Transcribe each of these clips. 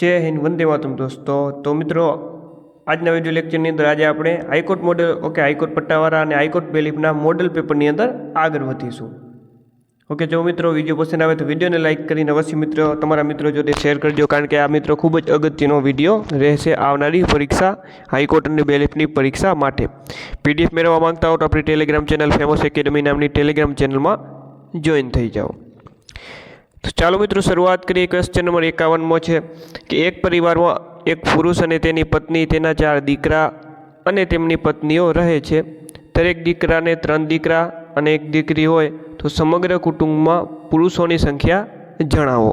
જય હિન્દ, વંદે માતમ દોસ્તો. તો મિત્રો, આજના વીડિયો લેક્ચરની અંદર આજે આપણે high court model okay high court પટ્ટાવાળા અને હાઈકોર્ટ બેલીફના મોડેલ પેપરની અંદર આગળ વધીશું. ઓકે જો મિત્રો વીડિયો પસંદ આવે તો વિડીયોને લાઇક કરીને અવશ્ય મિત્રો તમારા મિત્રો જોડે શેર કરજો, કારણ કે આ મિત્રો ખૂબ જ અગત્યનો વીડિયો રહેશે આવનારી પરીક્ષા, હાઈકોર્ટ અને બેલીફની પરીક્ષા માટે. પીડીએફ મેળવવા માંગતા હો તો આપણી ટેલિગ્રામ ચેનલ ફેમસ એકેડમી નામની ટેલિગ્રામ ચેનલમાં જોઈન થઈ જાઓ. તો ચાલો મિત્રો, શરૂઆત કરીએ ક્વેશ્ચન નંબર એકાવનમાં છે કે એક પરિવારમાં એક પુરુષ અને તેની પત્ની તેના ચાર દીકરા અને તેમની પત્નીઓ રહે છે. દરેક દીકરાને ત્રણ દીકરા અને એક દીકરી હોય તો સમગ્ર કુટુંબમાં પુરુષોની સંખ્યા જણાવો.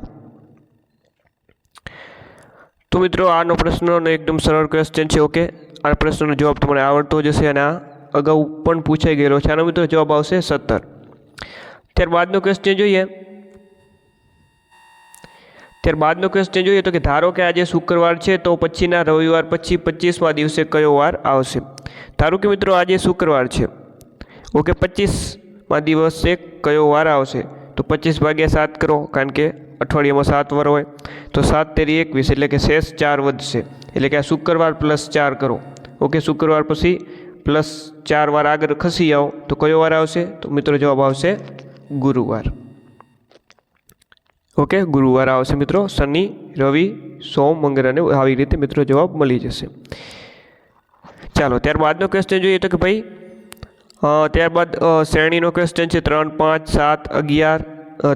તો મિત્રો, આનો પ્રશ્નનો એકદમ સરળ ક્વેશ્ચન છે ઓકે આ પ્રશ્નનો જવાબ તમને આવડતો જ હશે અને આ અગાઉ પણ પૂછાઈ ગયેલો છે. આનો મિત્રો જવાબ આવશે સત્તર. ત્યારબાદનો ક્વેશ્ચન જોઈએ. ત્યારબાદનો ક્વેશ્ચન જોઈએ તો કે ધારો કે આજે શુક્રવાર છે, તો પછીના રવિવાર પછી પચીસમાં દિવસે કયો વાર આવશે? ધારો કે મિત્રો આજે શુક્રવાર છે. ઓકે પચીસમાં દિવસે કયો વાર આવશે? તો પચીસ ભાગ્યા સાત કરો, કારણ કે અઠવાડિયામાં સાત વાર હોય. તો સાત તેરી એકવીસ, એટલે કે શેષ ચાર વધશે. એટલે કે આ શુક્રવાર પ્લસ ચાર કરો. ઓકે, શુક્રવાર પછી પ્લસ ચાર વાર આગળ ખસી આવો. તો કયો વાર આવશે? તો મિત્રો જવાબ આવશે ગુરુવાર. ઓકે, ગુરુવાર આવશે મિત્રો. શનિ, રવિ, સોમ, મંગળ અને આવી રીતે મિત્રો જવાબ મળી જશે. ચાલો, ત્યારબાદનો ક્વેશ્ચન જોઈએ તો કે ભાઈ ત્યારબાદ શ્રેણીનો ક્વેશ્ચન છે ત્રણ, પાંચ, સાત, અગિયાર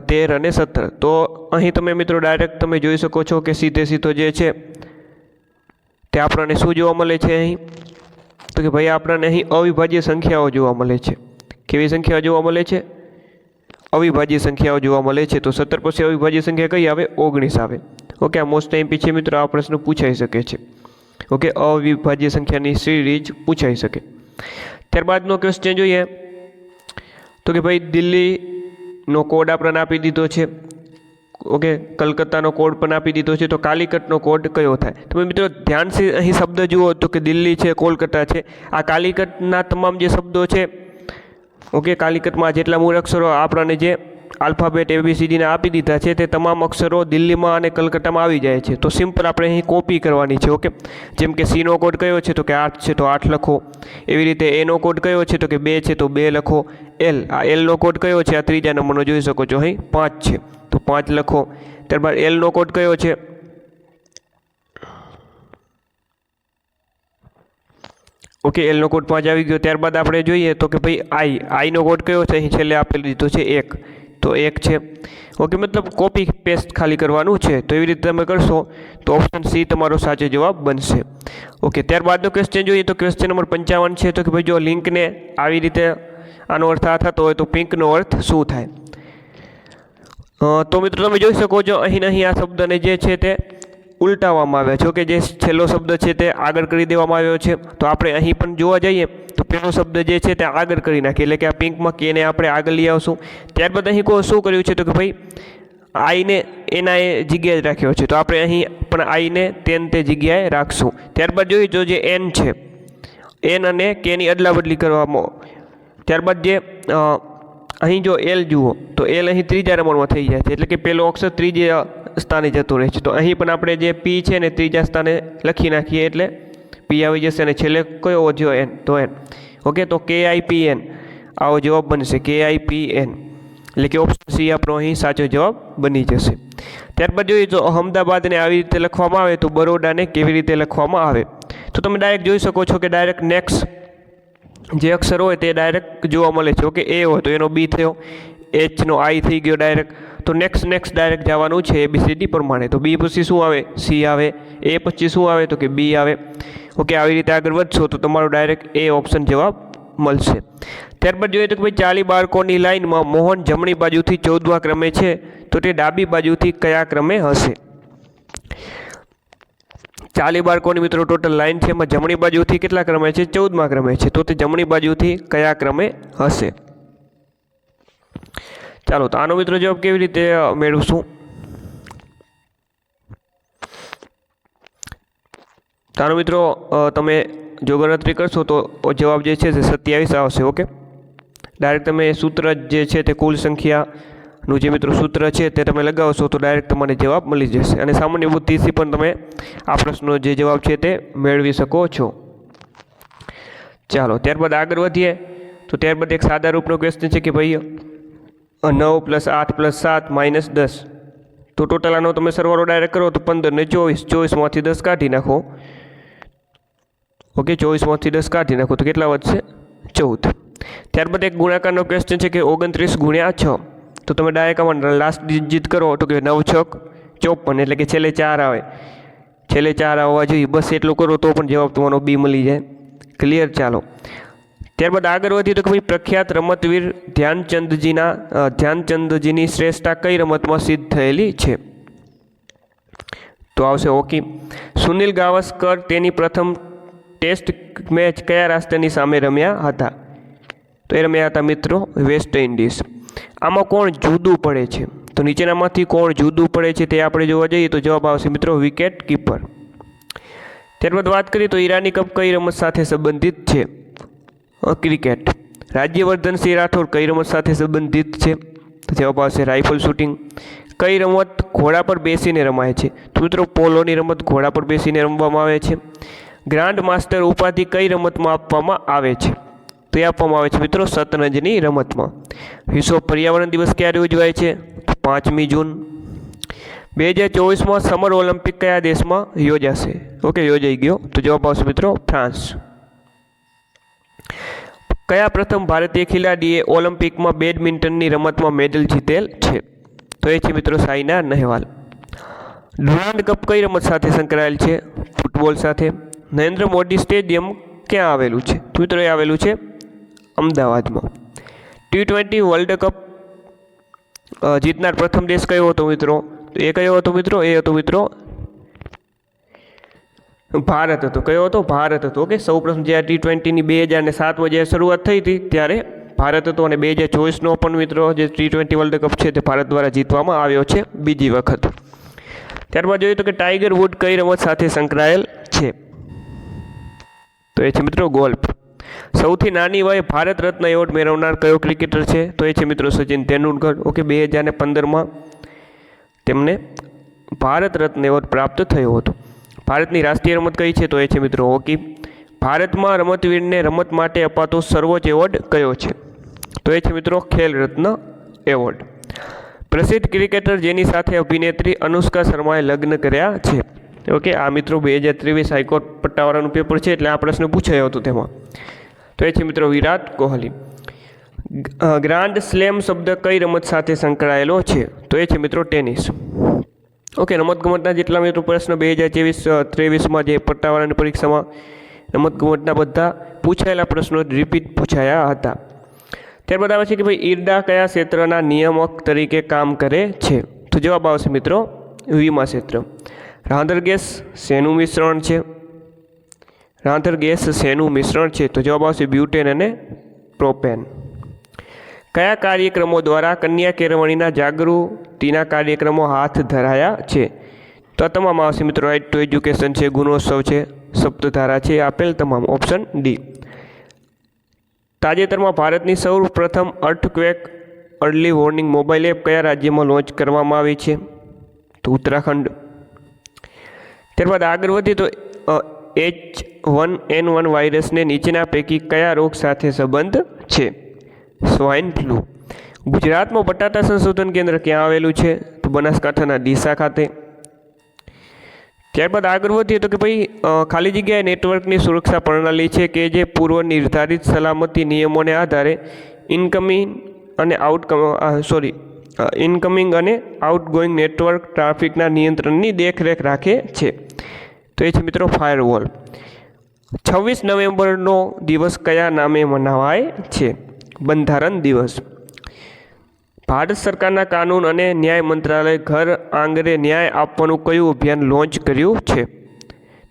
તેર અને સત્તર. તો અહીં તમે મિત્રો ડાયરેક્ટ તમે જોઈ શકો છો કે સીધે સીધો જે છે, તે આપણને શું જોવા મળે છે અહીં? તો કે ભાઈ, આપણને અહીં અવિભાજ્ય સંખ્યાઓ જોવા મળે છે. કેવી સંખ્યાઓ જોવા મળે છે? અવિભાજ્ય સંખ્યાઓ જોવા મળે છે, તો સત્તર પછી અવિભાજ્ય સંખ્યા કઈ આવે? ઓગણીસ આવે. ઓકે આ મોસ્ટ ટાઈમ પીછે મિત્રો આ પ્રશ્ન પૂછાઈ શકે છે. ઓકે અવિભાજ્ય સંખ્યાની સિરીજ પૂછાઈ શકે. ત્યારબાદનો ક્વેશ્ચન જોઈએ. તો કે ભાઈ, દિલ્હીનો કોડ આપણને આપી દીધો છે. ઓકે કલકત્તાનો કોડ પણ આપી દીધો છે. તો કાલિકટનો કોડ કયો થાય? તમે મિત્રો, ધ્યાનથી અહીં શબ્દ જુઓ તો કે દિલ્હી છે, કોલકાતા છે. આ કાલિકટના તમામ જે શબ્દો છે ઓકે કાલિકટમાં જેટલા મૂળ અક્ષરો આપણને જે આલ્ફાબેટ એબીસીડીને આપી દીધા છે, તે તમામ અક્ષરો દિલ્હીમાં અને કલકત્તામાં આવી જાય છે. તો સિમ્પલ આપણે અહીં કોપી કરવાની છે, ઓકે? જેમ કે સીનો કોડ કયો છે, તો કે આઠ છે, તો આઠ લખો. એવી રીતે એનો કોડ કયો છે, તો કે બે છે, તો બે લખો. એલ આ એલનો કોડ કયો છે, આ ત્રીજા નંબરનો જોઈ શકો છો અહીં, પાંચ છે. તો પાંચ લખો. ત્યારબાદ એલનો કોડ કયો છે ઓકે એલનો કોડ પાંચ આવી ગયો. ત્યારબાદ આપણે જોઈએ તો કે ભાઈ આઈ આઈનો કોડ કયો છે? અહીં છેલ્લે આપેલ દીધો છે એક. તો એક છે. ઓકે, મતલબ કોપી પેસ્ટ ખાલી કરવાનું છે. તો એવી રીતે તમે કરશો તો ઓપ્શન સી તમારો સાચો જવાબ બનશે. ઓકે, ત્યારબાદનો ક્વેશ્ચન જોઈએ તો ક્વેશ્ચન નંબર પંચાવન છે. તો કે ભાઈ જો લિંકને આવી રીતે આનો અર્થ આ થતો હોય તો પિંકનો અર્થ શું થાય? તો મિત્રો તમે જોઈ શકો છો અહીં અહીં આ શબ્દને જે છે તે ઉલટાવવામાં આવ્યા. છે ઓકે જે છેલ્લો શબ્દ છે તે આગળ કરી દેવામાં આવ્યો છે તો આપણે અહીં પણ જોવા જઈએ તો પહેલો શબ્દ જે છે તે આગળ કરી નાખીએ. એટલે કે આ પિંકમાં કેને આપણે આગળ લઈ આવશું. ત્યારબાદ અહીં કોઈ શું કર્યું છે તો કે ભાઈ આઈને એના એ જગ્યાએ જ રાખ્યો છે. તો આપણે અહીં પણ આઈને તેન તે જગ્યાએ રાખશું. ત્યારબાદ જોઈએ તો જે એન છે એન અને કેની અદલા બદલી કરવામાં ત્યારબાદ જે અ, અહીં જો એલ જુઓ તો એલ અહીં ત્રીજા નંબરમાં થઈ જાય છે. એટલે કે પેલો અક્ષર ત્રીજા સ્થાને જતું રહે છે. તો અહીં પણ આપણે જે પી છે ને ત્રીજા સ્થાને લખી નાખીએ એટલે પી આવી જશે અને છેલ્લે કયો વધ્યો એન. તો એન. ઓકે, તો કે આઈ પી એન. આવો જવાબ બનશે. કે આઈ પી એન. એટલે કે ઓપ્શન સી આપણો અહીં સાચો જવાબ બની જશે. ત્યારબાદ જોઈએ તો અહમદાબાદને આવી રીતે લખવામાં આવે તો બરોડાને કેવી રીતે લખવામાં આવે? તો તમે ડાયરેક્ટ જોઈ શકો છો કે ડાયરેક્ટ નેક્સ્ટ જે અક્ષર હોય તે ડાયરેક્ટ જોવા મળે છે. ઓકે, એ હોય તો એનો બી થયો. એચનો આઈ થઈ ગયો ડાયરેક્ટ તો નેક્સ્ટ નેક્સ્ટ ડાયરેક્ટ જવાનું છે એબીસીડી પ્રમાણે. તો બી પછી શું આવે? સી આવે. એ પછી શું આવે? તો કે બી આવે. ઓકે આવી રીતે આગળ વધશો તો તમારો ડાયરેક્ટ એ ઓપ્શન જવાબ મળશે. ત્યારબાદ જોઈએ તો કે ભાઈ ચાલી બાળકોની લાઇનમાં મોહન જમણી બાજુથી ચૌદમા ક્રમે છે. તો તે ડાબી બાજુથી કયા ક્રમે હશે? ચાલી બાળકોની મિત્રો ટોટલ લાઈન છે એમાં જમણી બાજુથી કેટલા ક્રમે છે? ચૌદમા ક્રમે છે. તો તે જમણી બાજુથી કયા ક્રમે હશે? ચાલો, તો આનો મિત્રો જવાબ કેવી રીતે મેળવશું? તારો મિત્રો તમે જો ગણતરી કરશો, તો જવાબ જે છે, તે સત્યાવીસ આવશે, ઓકે? ડાયરેક્ટ તમે સૂત્ર જે છે, તે કુલ સંખ્યાનું જે મિત્રો સૂત્ર છે, તે તમે લગાવશો, તો ડાયરેક્ટ તમને જવાબ મળી જશે. અને સામાન્ય બુદ્ધિથી પણ તમે આ પ્રશ્નનો જે જવાબ છે, તે મેળવી શકો છો. ચાલો, ત્યારબાદ આગળ વધીએ. તો ત્યારબાદ એક સાદા રૂપનો ક્વેશ્ચન છે કે ભાઈ નવ પ્લસ આઠ પ્લસ સાત માઇનસ દસ. તો ટોટલ આનો તમે સરવાળો ડાયરેક્ટ કરો તો પંદર ને ચોવીસ. ચોવીસમાંથી દસ કાઢી નાખો. ઓકે ચોવીસમાંથી દસ કાઢી નાખો તો કેટલા વધશે? ચૌદ. ત્યારબાદ એક ગુણાકારનો ક્વેશ્ચન છે કે ઓગણત્રીસ ગુણ્યા છ. તો તમે ડાયરેક્ટ આમાં લાસ્ટ ડિજિટ કરો તો કે નવ છક ચોપન, એટલે કે છેલ્લે ચાર આવે. છેલ્લે ચાર આવવા જોઈએ. બસ એટલું કરો તો પણ જવાબ તમારો બી મળી જાય. ક્લિયર ચાલો. ત્યારબાદ આગળ વધીએ તો કે ભાઈ પ્રખ્યાત રમતવીર ધ્યાનચંદજીના ધ્યાનચંદજીની શ્રેષ્ઠતા કઈ રમતમાં સિદ્ધ થયેલી છે? તો આવશે હોકી. સુનિલ ગાવસ્કર તેની પ્રથમ ટેસ્ટ મેચ કયા રાષ્ટ્રની સામે રમ્યા હતા? તો એ રમ્યા હતા મિત્રો વેસ્ટ ઇન્ડિઝ. આમાં કોણ જુદું પડે છે? તો નીચેનામાંથી કોણ જુદું પડે છે તે આપણે જોવા જઈએ તો જવાબ આવશે મિત્રો વિકેટ કીપર ત્યારબાદ વાત કરીએ તો ઈરાની કપ કઈ રમત સાથે સંબંધિત છે? ક્રિકેટ. રાજ્યવર્ધનસિંહ રાઠોડ કઈ રમત સાથે સંબંધિત છે? તો જવાબ આવશે રાઇફલ શૂટિંગ. કઈ રમત ઘોડા પર બેસીને રમાય છે? તો મિત્રો, પોલોની રમત ઘોડા પર બેસીને રમવામાં આવે છે. ગ્રાન્ડ માસ્ટર ઉપાધિ કઈ રમતમાં આપવામાં આવે છે? તો એ આપવામાં આવે છે મિત્રો, શતરંજની રમતમાં. વિશ્વ પર્યાવરણ દિવસ ક્યારે ઉજવાય છે? પાંચમી જૂન. બે હજાર ચોવીસમાં સમર ઓલિમ્પિક કયા દેશમાં યોજાશે? ઓકે, યોજાઈ ગયો. તો જવાબ આવશે મિત્રો, ફ્રાન્સ. કયા પ્રથમ ભારતીય ખેલાડીએ ઓલિમ્પિકમાં બેડમિન્ટનની રમતમાં મેડલ જીતેલ છે? તો એ છે મિત્રો સાઈના નહેવાલ. ડુરાન્ડ કપ કઈ રમત સાથે સંકળાયેલ છે? ફૂટબોલ સાથે. નરેન્દ્ર મોદી સ્ટેડિયમ ક્યાં આવેલું છે? તો મિત્રો એ આવેલું છે અમદાવાદમાં. ટી ટ્વેન્ટી વર્લ્ડ કપ જીતનાર પ્રથમ દેશ કયો હતો મિત્રો? એ કયો હતો મિત્રો? એ હતો મિત્રો ભારત હતો. કયો હતો? ભારત હતો. ઓકે. સૌપ્રથમ જ્યારે ટી ટ્વેન્ટીની બે હજાર ને સાતમાં જ્યારે શરૂઆત થઈ હતી, ત્યારે ભારત હતો અને બે હજાર ચોવીસનો પણ મિત્રો જે ટી ટ્વેન્ટી વર્લ્ડ કપ છે તે ભારત દ્વારા જીતવામાં આવ્યો છે બીજી વખત. ત્યારબાદ જોઈએ તો કે ટાઈગર વુડ કઈ રમત સાથે સંકળાયેલ છે? તો એ છે મિત્રો ગોલ્ફ. સૌથી નાની વયે ભારત રત્ન એવોર્ડ મેળવનાર કયો ક્રિકેટર છે? તો એ છે મિત્રો સચિન તેંડુલકર. ઓકે. બે હજાર પંદરમાં તેમને ભારત રત્ન એવોર્ડ પ્રાપ્ત થયો હતો. ભારતની રાષ્ટ્રીય રમત કઈ છે તો એ છે મિત્રો હોકી. ભારતમાં રમતવીરને રમત માટે અપાતો સર્વોચ્ચ એવોર્ડ કયો છે? તો એ છે મિત્રો ખેલ રત્ન એવોર્ડ. પ્રસિદ્ધ ક્રિકેટર જેની સાથે અભિનેત્રી અનુષ્કા શર્માએ લગ્ન કર્યા છે. ઓકે, આ મિત્રો બે હજાર ત્રેવીસ હાઈકોર્ટ પટ્ટાવાળાનું પેપર છે એટલે આ પ્રશ્ન પૂછાયો હતો તેમાં. તો એ છે મિત્રો વિરાટ કોહલી. ગ્રાન્ડ સ્લેમ શબ્દ કઈ રમત સાથે સંકળાયેલો છે? તો એ છે મિત્રો ટેનિસ. ઓકે, રમતગમતના જેટલા મિત્રો પ્રશ્ન બે હજાર ચોવીસ ત્રેવીસમાં જે પટ્ટાવાળાની પરીક્ષામાં રમતગમતના બધા પૂછાયેલા પ્રશ્નો રિપીટ પૂછાયા હતા. ત્યારબાદ આવે છે કે ભાઈ ઈરડા કયા ક્ષેત્રના નિયામક તરીકે કામ કરે છે? તો જવાબ આવશે મિત્રો વીમા ક્ષેત્ર. રાંધર ગેસ શેનું મિશ્રણ છે? રાંધર ગેસ શેનું મિશ્રણ છે? તો જવાબ આવશે બ્યુટેન અને પ્રોપેન. કયા કાર્યક્રમો દ્વારા કન્યા કેળવણીના જાગૃતિના કાર્યક્રમો હાથ ધરાયા છે? તો તમામ આવશે મિત્રો રાઇટ ટુ એજ્યુકેશન છે, ગુણોત્સવ છે, સપ્તધારા છે, આપેલ તમામ ઓપ્શન ડી તાજેતરમાં ભારતની સૌ પ્રથમ earthquake early warning mobile app કયા રાજ્યમાં લોન્ચ કરવામાં આવી છે? તો ઉત્તરાખંડ. ત્યારબાદ આગળ વધીએ તો એચ વન એન વન વાયરસને નીચેના પૈકી કયા રોગ સાથે સંબંધ છે? સ્વાઇન ફ્લૂ ગુજરાતમાં બટાટા સંશોધન કેન્દ્ર ક્યાં આવેલું છે? તો બનાસકાંઠાના ડીસા ખાતે. ત્યારબાદ આગળ વધીએ તો કે ભાઈ ખાલી જગ્યાએ નેટવર્કની સુરક્ષા પ્રણાલી છે કે જે પૂર્વ નિર્ધારિત સલામતી નિયમોને આધારે ઇનકમિંગ અને આઉટકમ સોરી ઇનકમિંગ અને આઉટગોઈંગ નેટવર્ક ટ્રાફિકના નિયંત્રણની દેખરેખ રાખે છે. તો એ છે મિત્રો ફાયરવોલ છવ્વીસ નવેમ્બરનો દિવસ કયા નામે મનાવાય છે? બંધારણ દિવસ. ભારત સરકારના કાનૂન અને ન્યાય મંત્રાલય ઘર આંગણે ન્યાય આપવાનું કયું અભિયાન લોન્ચ કર્યું છે?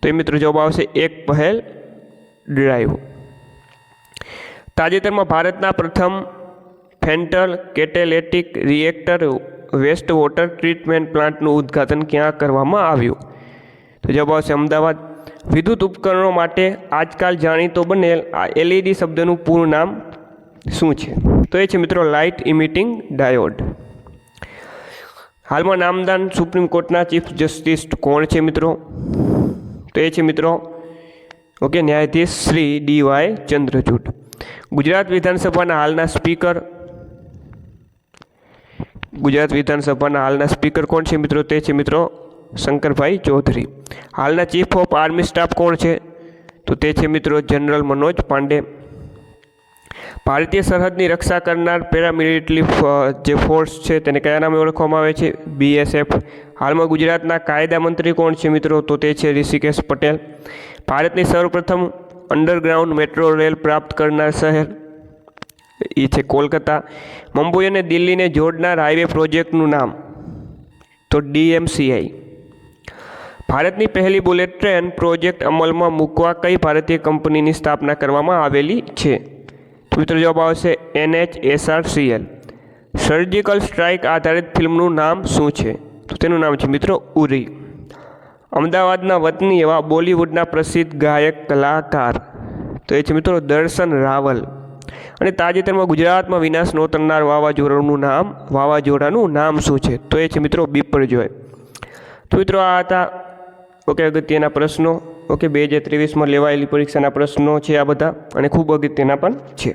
તો એ મિત્રો જવાબ આવશે એક પહેલ, ડ્રાઈવ. તાજેતરમાં ભારતના પ્રથમ ફેન્ટલ catalytic reactor waste water treatment પ્લાન્ટનું ઉદ્ઘાટન ક્યાં કરવામાં આવ્યું? તો જવાબ આવશે અમદાવાદ. વિદ્યુત ઉપકરણો માટે આજકાલ જાણીતો બનેલ આ એલઈડી શબ્દનું પૂરું નામ શું છે? તો એ છે મિત્રો લાઇટ ઇમિટિંગ ડાયોડ હાલમાં નામદાન સુપ્રીમ કોર્ટના ચીફ જસ્ટિસ કોણ છે મિત્રો? તો એ છે મિત્રો, ઓકે, ન્યાયાધીશ શ્રી ડી વાય ચંદ્રચૂડ. ગુજરાત વિધાનસભાના હાલના સ્પીકર, ગુજરાત વિધાનસભાના હાલના સ્પીકર કોણ છે મિત્રો? તે છે મિત્રો શંકરભાઈ ચૌધરી. હાલના ચીફ ઓફ આર્મી સ્ટાફ કોણ છે? તો તે છે મિત્રો જનરલ મનોજ પાંડે. ભારતીય સરહદની રક્ષા કરનાર પેરામિલિટરી જે ફોર્સ છે તેને કયા નામે ઓળખવામાં આવે છે? બીએસએફ હાલમાં ગુજરાતના કાયદા મંત્રી કોણ છે મિત્રો? તો તે છે ઋષિકેશ પટેલ. ભારતની સર્વપ્રથમ અંડરગ્રાઉન્ડ મેટ્રો રેલ પ્રાપ્ત કરનાર શહેર એ છે કોલકાતા. મુંબઈ અને દિલ્હીને જોડનાર હાઈવે પ્રોજેક્ટનું નામ. તો ડીએમસીઆઈ ભારતની પહેલી બુલેટ ટ્રેન પ્રોજેક્ટ અમલમાં મૂકવા કઈ ભારતીય કંપનીની સ્થાપના કરવામાં આવેલી છે? તો મિત્રો જવાબ આવશે એનએચએસઆરસીએલ. સર્જિકલ સ્ટ્રાઇક આધારિત ફિલ્મનું નામ શું છે? તો તેનું નામ છે મિત્રો ઉરી. અમદાવાદના વતની એવા બોલિવૂડના પ્રસિદ્ધ ગાયક, કલાકાર. તો એ છે મિત્રો દર્શન રાવલ. અને તાજેતરમાં ગુજરાતમાં વિનાશ નોતરનાર વાવાઝોડાનું નામ વાવાઝોડાનું નામ શું છે? તો એ છે મિત્રો બિપરજોય. તો મિત્રો આ હતા ઓકે, અગત્યના પ્રશ્નો. ઓકે, બે હજાર ત્રેવીસમાં લેવાયેલી પરીક્ષાના પ્રશ્નો છે આ બધા અને ખૂબ અગત્યના પણ છે.